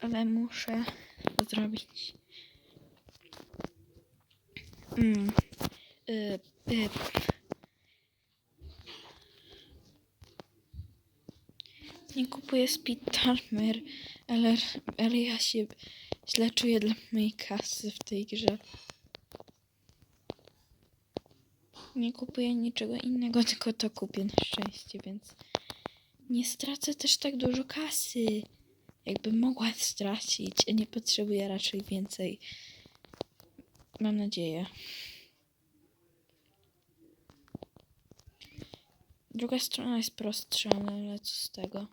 ale muszę to zrobić. Mm. Y, y. Nie kupuję speed timer, ale, ale ja się źle czuję dla mojej kasy w tej grze. Nie kupuję niczego innego, tylko to kupię na szczęście, więc nie stracę też tak dużo kasy. Jakbym mogła stracić, nie potrzebuję raczej więcej. Mam nadzieję. Druga strona jest prostsza, no ale co z tego?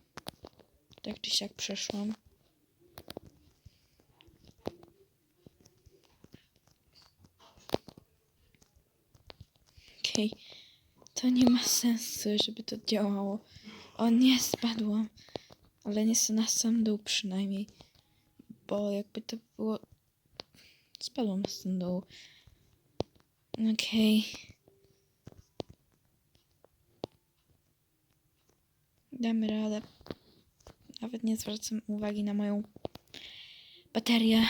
Tak czy siak przeszłam. Okej. To nie ma sensu, żeby to działało. O nie, spadłam. Ale nie na sam dół przynajmniej. Bo jakby to było... Spadłam na sam dół. Okej. Damy radę. Nawet nie zwracam uwagi na moją baterię.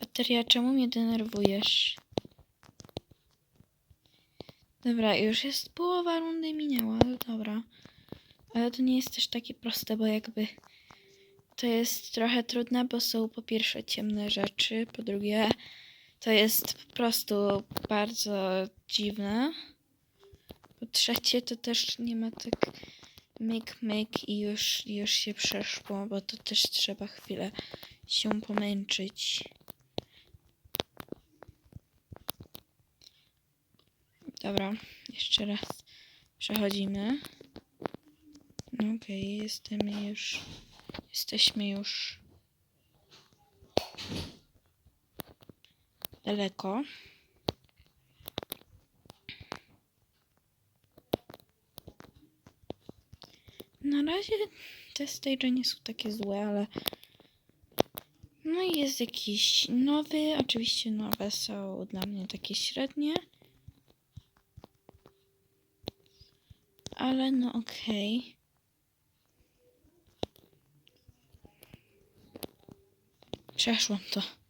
Bateria, czemu mnie denerwujesz? Dobra, już jest połowa rundy minęła, dobra. Ale to nie jest też takie proste, bo jakby to jest trochę trudne, bo są po pierwsze ciemne rzeczy, po drugie to jest po prostu bardzo dziwne. Po trzecie to też nie ma tak myk myk i już, już się przeszło, bo to też trzeba chwilę się pomęczyć. Dobra, jeszcze raz przechodzimy. Okej, jesteśmy już. Jesteśmy już daleko. Na razie te stage nie są takie złe, ale no i jest jakiś nowy. Oczywiście nowe są dla mnie takie średnie. Ale no okej. Przeszłam to.